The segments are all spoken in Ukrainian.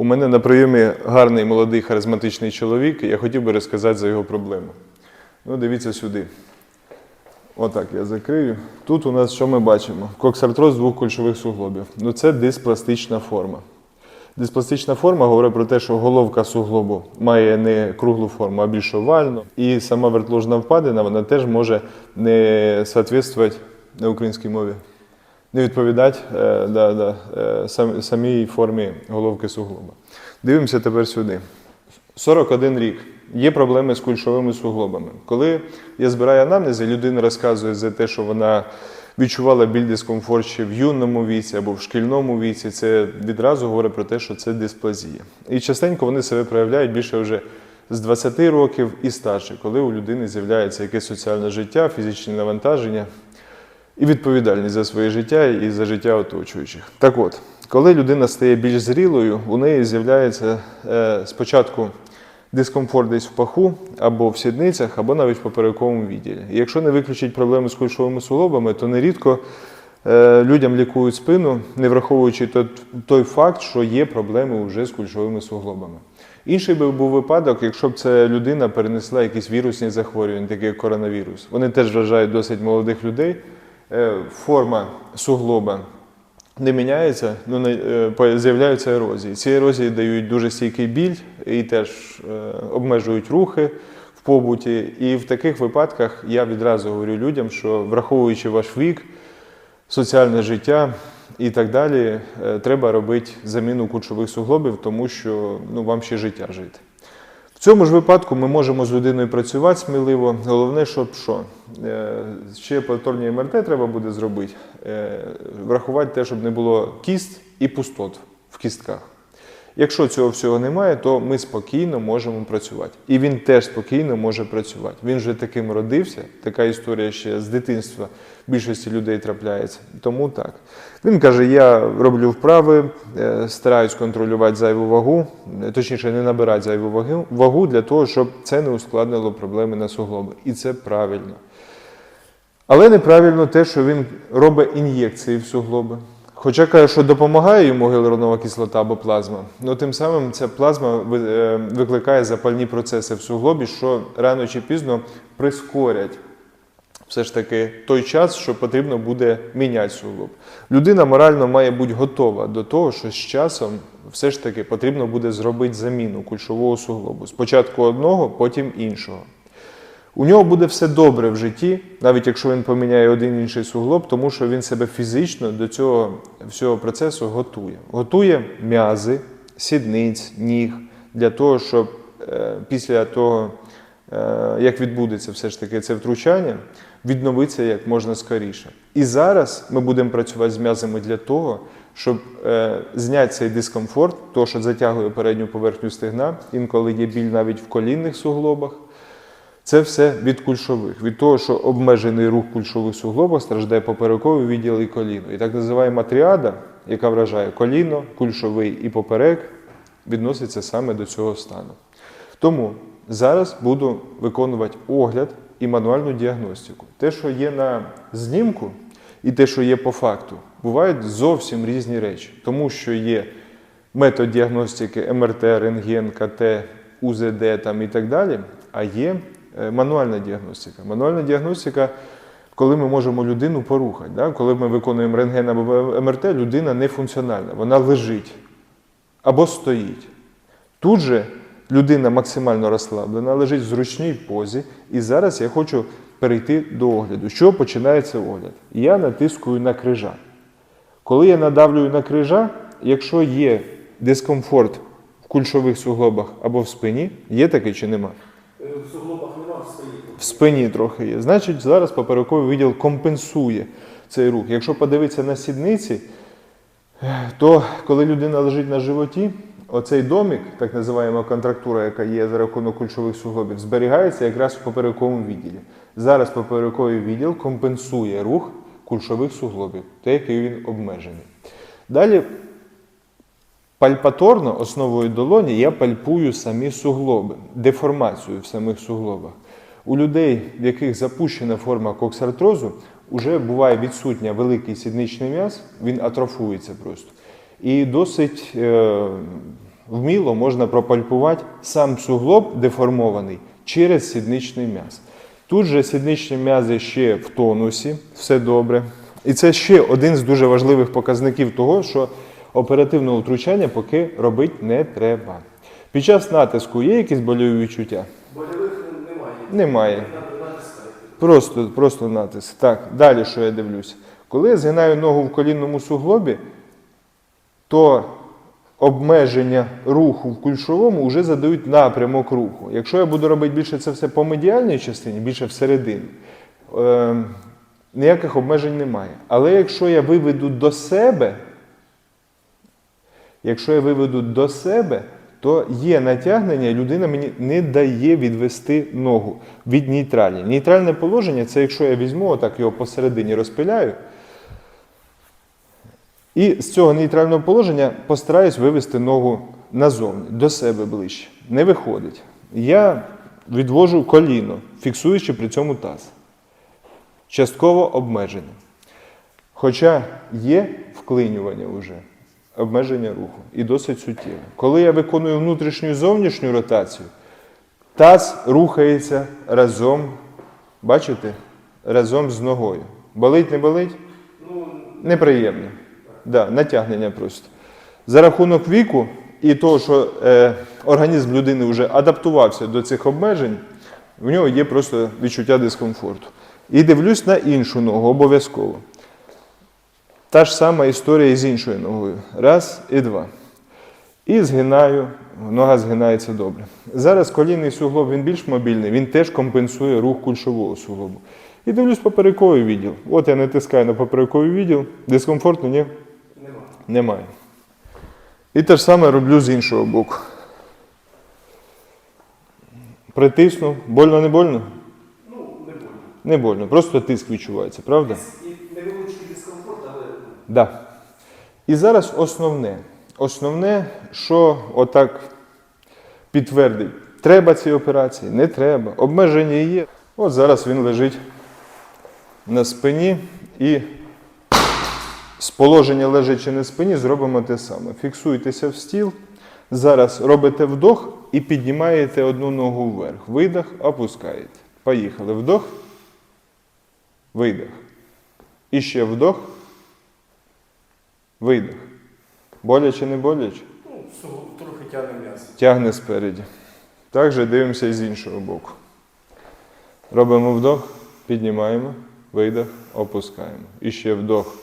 У мене на прийомі гарний молодий харизматичний чоловік, і я хотів би розказати за його проблему. Ну, дивіться сюди. Отак я закрию. Тут у нас що ми бачимо? Коксартроз двох кульшових суглобів. Ну, це диспластична форма. Диспластична форма говорить про те, що головка суглобу має не круглу форму, а більш овальну. І сама вертложна впадина вона теж може не соответствувати на українській мові. Не відповідати е, да, да, е, сам, самій формі головки суглоба. Дивимося тепер сюди. 41 рік. Є проблеми з кульшовими суглобами. Коли я збираю анамнези, людина розказує за те, що вона відчувала біль дискомфорт ще в юному віці або в шкільному віці, це відразу говорить про те, що це дисплазія. І частенько вони себе проявляють більше вже з 20 років і старше, коли у людини з'являється якесь соціальне життя, фізичні навантаження і відповідальність за своє життя і за життя оточуючих. Так от, коли людина стає більш зрілою, у неї з'являється е, спочатку дискомфорт десь в паху, або в сідницях, або навіть в поперековому відділі. І якщо не виключить проблеми з кульшовими суглобами, то нерідко е, людям лікують спину, не враховуючи той, той факт, що є проблеми вже з кульшовими суглобами. Інший би був випадок, якщо б ця людина перенесла якісь вірусні захворювання, такі як коронавірус. Вони теж вважають досить молодих людей. Е, Форма суглоба не міняється, ну, не- е, з'являються ерозії. Ці ерозії дають дуже стійкий біль і теж е, обмежують рухи в побуті. І в таких випадках я відразу говорю людям, що враховуючи ваш вік, соціальне життя і так далі, треба робити заміну кульшових суглобів, тому що ну, вам ще життя жити. В цьому ж випадку ми можемо з людиною працювати сміливо. Головне, щоб що? Е, Ще повторні МРТ треба буде зробити. Е, Врахувати те, щоб не було кіст і пустот в кістках. Якщо цього всього немає, то ми спокійно можемо працювати. І він теж спокійно може працювати. Він вже таким родився, така історія ще з дитинства більшості людей трапляється. Тому так. Він каже: я роблю вправи, е, стараюсь контролювати зайву вагу, е, точніше, не набирати зайву вагу, вагу для того, щоб це не ускладнило проблеми на суглоби. І це правильно. Але неправильно те, що він робить ін'єкції в суглоби. Хоча каже, що допомагає йому гіалуронова кислота або плазма, але тим самим ця плазма е, викликає запальні процеси в суглобі, що рано чи пізно прискорять все ж таки той час, що потрібно буде міняти суглоб. Людина морально має бути готова до того, що з часом все ж таки потрібно буде зробити заміну кульшового суглобу. Спочатку одного, потім іншого. У нього буде все добре в житті, навіть якщо він поміняє один інший суглоб, тому що він себе фізично до цього всього процесу готує. Готує м'язи, сідниць, ніг для того, щоб е, після того, е, як відбудеться все ж таки це втручання, відновитися як можна скоріше. І зараз ми будемо працювати з м'язами для того, щоб е, зняти цей дискомфорт, то що затягує передню поверхню стегна, інколи є біль навіть в колінних суглобах. Це все від кульшових, від того, що обмежений рух кульшових суглобах страждає поперековий відділ і коліно. І так називаємо тріада, яка вражає коліно, кульшовий і поперек, відноситься саме до цього стану. Тому зараз буду виконувати огляд і мануальну діагностику. Те, що є на знімку, і те, що є по факту, бувають зовсім різні речі, тому що є метод діагностики МРТ, рентген, КТ, УЗД там і так далі, а є мануальна діагностика. Мануальна діагностика, коли ми можемо людину порухати. Да? Коли ми виконуємо рентген або МРТ, людина не функціональна, вона лежить або стоїть. Тут же людина максимально розслаблена, лежить в зручній позі. І зараз я хочу перейти до огляду. Чого починається огляд? Я натискую на крижа. Коли я надавлюю на крижа, якщо є дискомфорт в кульшових суглобах або в спині, є таке чи нема? В суглобах нема в спині. Трохи є. Значить, зараз поперековий відділ компенсує цей рух. Якщо подивитися на сідниці, то коли людина лежить на животі, оцей домік, так називаємо контрактура, яка є за рахунок кульшових суглобів, зберігається якраз в поперековому відділі. Зараз поперековий відділ компенсує рух кульшових суглобів, те, який він обмежений. Далі Пальпаторно основою долоні я пальпую самі суглоби, деформацію в самих суглобах. У людей, в яких запущена форма коксартрозу, вже буває відсутня великий сідничний м'яз, він атрофується просто. І досить е, вміло можна пропальпувати сам суглоб деформований через сідничний м'яз. Тут же сідничні м'язи ще в тонусі, все добре. І це ще один з дуже важливих показників того, що оперативного втручання поки робити не треба. Під час натиску є якісь больові відчуття? Больових немає. Просто, просто натиск. Так, далі що я дивлюся. Коли я згинаю ногу в колінному суглобі, то обмеження руху в кульшовому вже задають напрямок руху. Якщо я буду робити більше це все по медіальній частині, більше всередині, е, ніяких обмежень немає. Але якщо я виведу до себе, якщо я виведу до себе, то є натягнення, людина мені не дає відвести ногу від нейтралі. Нейтральне положення це якщо я візьму, отак його посередині розпиляю. І з цього нейтрального положення постараюсь вивести ногу назовні, до себе ближче. Не виходить. Я відвожу коліно, фіксуючи при цьому таз. Частково обмеження. Хоча є вклинювання вже, обмеження руху і досить суттєве. Коли я виконую внутрішню і зовнішню ротацію, таз рухається разом, бачите, разом з ногою. Болить, не болить? Неприємно. Да, натягнення просто. За рахунок віку і того, що е, організм людини вже адаптувався до цих обмежень, в нього є просто відчуття дискомфорту. І дивлюсь на іншу ногу обов'язково. Та ж сама історія і з іншою ногою. Раз і два. І згинаю, нога згинається добре. Зараз колінний суглоб він більш мобільний, він теж компенсує рух кульшового суглобу. І дивлюсь поперековий відділ. От я натискаю на поперековий відділ, дискомфорту ні, нема. немає. І те ж саме роблю з іншого боку. Притиснув. Больно, не больно? Ну, не больно. Не больно. Просто тиск відчувається, правда? І невеличкий дискомфорт, але ну, Да. І зараз основне. Основне, що отак підтвердить, треба ці операції, не треба, обмеження є. От зараз він лежить на спині і з положення лежачи на спині зробимо те саме. Фіксуйтеся в стіл. Зараз робите вдох і піднімаєте одну ногу вверх. Видих, опускаєте. Поїхали. Вдох. Видих. І ще вдох. Видих. Боляче, не боляче? ну, трохи тягне м'ясо. Тягне спереді. Також дивимося і з іншого боку. Робимо вдох, піднімаємо, видих, опускаємо. І ще вдох,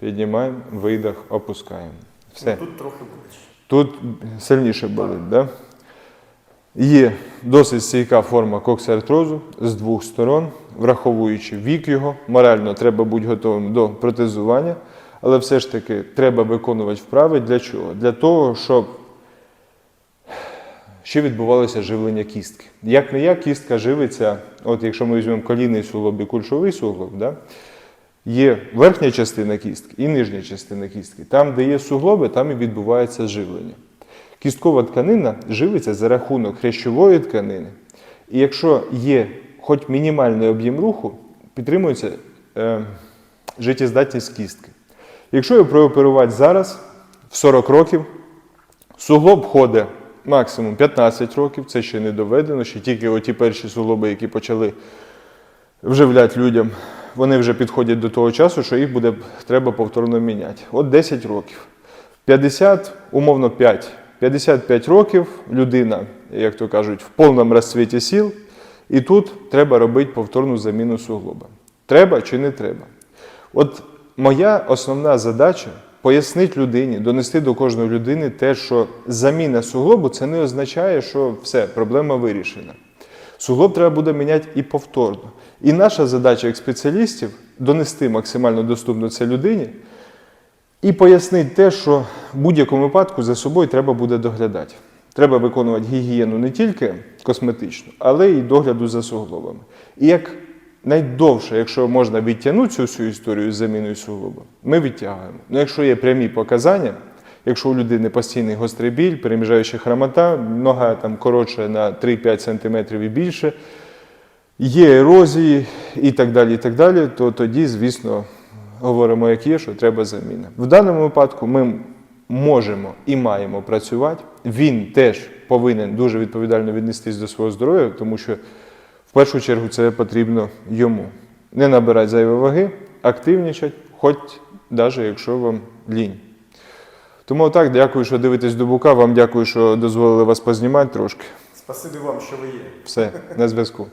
піднімаємо, видих, опускаємо. Все. Тут трохи боляче. Тут сильніше болить, да? Є досить стійка форма коксартрозу з двох сторон, враховуючи вік його, морально треба бути готовим до протезування, але все ж таки треба виконувати вправи для чого? Для того, щоб ще відбувалося живлення кістки. Як не як кістка живиться, от якщо ми візьмемо колінний суглоб і кульшовий суглоб, да? Є верхня частина кістки і нижня частина кістки. Там, де є суглоби, там і відбувається живлення. Кісткова тканина живиться за рахунок хрящової тканини. І якщо є хоч мінімальний об'єм руху, підтримується е, життєздатність кістки. Якщо його прооперувати зараз, в 40 років, суглоб ходить максимум 15 років, це ще не доведено, ще тільки оті перші суглоби, які почали вживляти людям, вони вже підходять до того часу, що їх буде треба повторно міняти. От 10 років. 50, умовно 5. 55 років людина, як то кажуть, в повному розцвіті сіл, і тут треба робити повторну заміну суглоба. Треба чи не треба? От моя основна задача пояснити людині, донести до кожної людини те, що заміна суглобу це не означає, що все, проблема вирішена. Суглоб треба буде міняти і повторно. І наша задача як спеціалістів донести максимально доступно це людині і пояснити те, що в будь-якому випадку за собою треба буде доглядати. Треба виконувати гігієну не тільки косметичну, але й догляду за суглобами. І як найдовше, якщо можна відтягнути цю всю історію з заміною суглоба, ми відтягуємо. Ну, якщо є прямі показання, якщо у людини постійний гострий біль, переміжаюча хромота, нога там коротша на 3-5 см і більше, є ерозії і так далі, і так далі, то тоді, звісно, говоримо, як є, що треба заміна. В даному випадку ми можемо і маємо працювати. Він теж повинен дуже відповідально віднестись до свого здоров'я, тому що в першу чергу це потрібно йому. Не набирати зайвої ваги, активнічать, хоч навіть якщо вам лінь. Тому так, дякую, що дивитесь до бука. Вам дякую, що дозволили вас познімати трошки. Спасибі вам, що ви є. Все, на зв'язку.